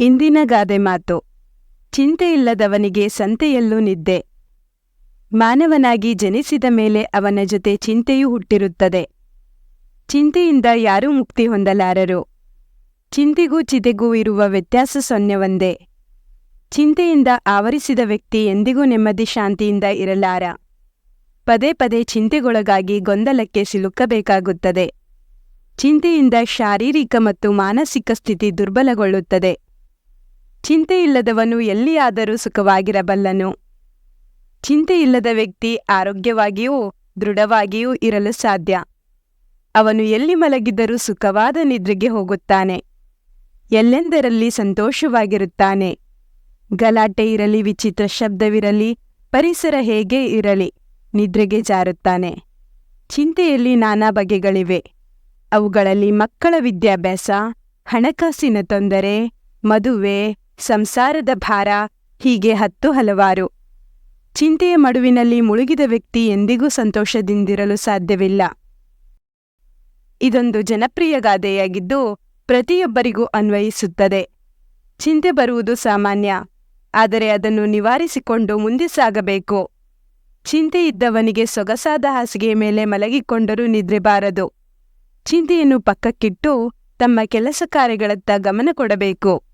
ಇಂದಿನ ಗಾದೆ ಮಾತು. ಚಿಂತೆಯಿಲ್ಲದವನಿಗೆ ಸಂತೆಯಲ್ಲೂ ನಿದ್ದೆ. ಮಾನವನಾಗಿ ಜನಿಸಿದ ಮೇಲೆ ಅವನ ಜೊತೆ ಚಿಂತೆಯೂ ಹುಟ್ಟಿರುತ್ತದೆ. ಚಿಂತೆಯಿಂದ ಯಾರೂ ಮುಕ್ತಿ ಹೊಂದಲಾರರು. ಚಿಂತೆಗೂ ಚಿತೆಗೂ ಇರುವ ವ್ಯತ್ಯಾಸ ಸೊನ್ನೆವಂದೇ. ಚಿಂತೆಯಿಂದ ಆವರಿಸಿದ ವ್ಯಕ್ತಿ ಎಂದಿಗೂ ನೆಮ್ಮದಿ ಶಾಂತಿಯಿಂದ ಇರಲಾರ. ಪದೇ ಪದೇ ಚಿಂತೆಗೊಳಗಾಗಿ ಗೊಂದಲಕ್ಕೆ ಸಿಲುಕಬೇಕಾಗುತ್ತದೆ. ಚಿಂತೆಯಿಂದ ಶಾರೀರಿಕ ಮತ್ತು ಮಾನಸಿಕ ಸ್ಥಿತಿ ದುರ್ಬಲಗೊಳ್ಳುತ್ತದೆ. ಚಿಂತೆಯಿಲ್ಲದವನು ಎಲ್ಲಿಯಾದರೂ ಸುಖವಾಗಿರಬಲ್ಲನು. ಚಿಂತೆಯಿಲ್ಲದ ವ್ಯಕ್ತಿ ಆರೋಗ್ಯವಾಗಿಯೂ ದೃಢವಾಗಿಯೂ ಇರಲು ಸಾಧ್ಯ. ಅವನು ಎಲ್ಲಿ ಮಲಗಿದರೂ ಸುಖವಾದ ನಿದ್ರೆಗೆ ಹೋಗುತ್ತಾನೆ. ಎಲ್ಲೆಂದರಲ್ಲಿ ಸಂತೋಷವಾಗಿರುತ್ತಾನೆ. ಗಲಾಟೆ ಇರಲಿ, ವಿಚಿತ್ರ ಶಬ್ದವಿರಲಿ, ಪರಿಸರ ಹೇಗೆ ಇರಲಿ, ನಿದ್ರೆಗೆ ಜಾರುತ್ತಾನೆ. ಚಿಂತೆಯಲ್ಲಿ ನಾನಾ ಬಗೆಗಳಿವೆ. ಅವುಗಳಲ್ಲಿ ಮಕ್ಕಳ ವಿದ್ಯಾಭ್ಯಾಸ, ಹಣಕಾಸಿನ ತೊಂದರೆ, ಮದುವೆ ಸಂಸಾರದ ಭಾರ ಹೀಗೆ ಹತ್ತು ಹಲವಾರು. ಚಿಂತೆಯ ಮಡುವಿನಲ್ಲಿ ಮುಳುಗಿದ ವ್ಯಕ್ತಿ ಎಂದಿಗೂ ಸಂತೋಷದಿಂದಿರಲು ಸಾಧ್ಯವಿಲ್ಲ. ಇದೊಂದು ಜನಪ್ರಿಯ ಗಾದೆಯಾಗಿದ್ದು ಪ್ರತಿಯೊಬ್ಬರಿಗೂ ಅನ್ವಯಿಸುತ್ತದೆ. ಚಿಂತೆ ಬರುವುದು ಸಾಮಾನ್ಯ, ಆದರೆ ಅದನ್ನು ನಿವಾರಿಸಿಕೊಂಡು ಮುಂದೆ ಸಾಗಬೇಕು. ಚಿಂತೆ ಇದ್ದವನಿಗೆ ಸೊಗಸಾದ ಹಾಸಿಗೆಯ ಮೇಲೆ ಮಲಗಿಕೊಂಡರೂ ನಿದ್ರೆ ಬಾರದು ಚಿಂತೆಯನ್ನು ಪಕ್ಕಕ್ಕಿಟ್ಟು ತಮ್ಮ ಕೆಲಸ ಕಾರ್ಯಗಳತ್ತ ಗಮನ ಕೊಡಬೇಕು.